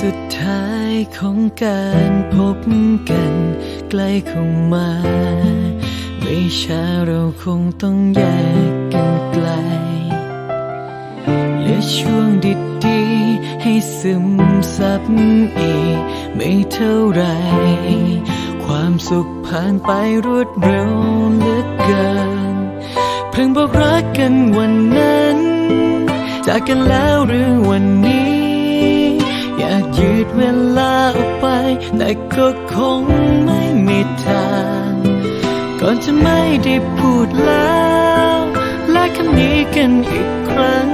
สุดท้ายของการพบกัน ใกล้คงมา ไม่ช้าเราคงต้องแยกกันไกลเหลือช่วงดีๆ ให้ซึมซับอีก ไม่เท่าไร ความสุขผ่านไปรวดเร็วเหลือเกิน เพิ่งบอกรักกันวันนั้น จากกันแล้วหรือวันนี้ แต่ก็คงไม่มีทางก่อนจะไม่ได้พูดแล้ว และคำนี้กันอีกครั้ง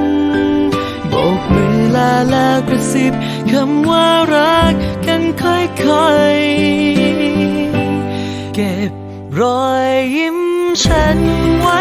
โบกมือลาแล้วกระซิบคำว่ารักกันค่อยๆ เก็บรอยยิ้มฉันไว้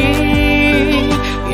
้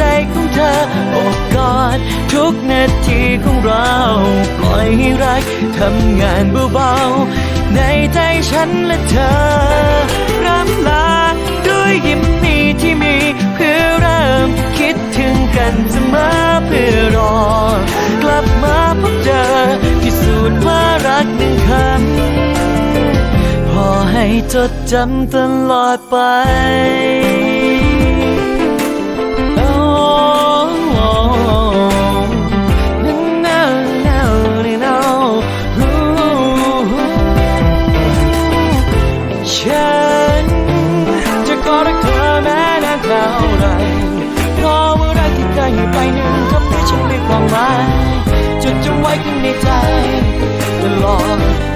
ใจของเธอโอบกอดทุกนาทีของเรา ปล่อยให้รักทำงานเบาๆ ในใจฉันและเธอรำลาด้วยยิ้มนี้ที่มี เพื่อเริ่มคิดถึงกันเสมอเพื่อรอ กลับมาพบเจอพิสูจน์ว่ารักหนึ่งคำพอให้จดจำตลอดไป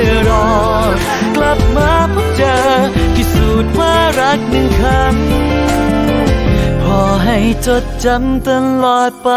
อ ให้จดจำตลอดไป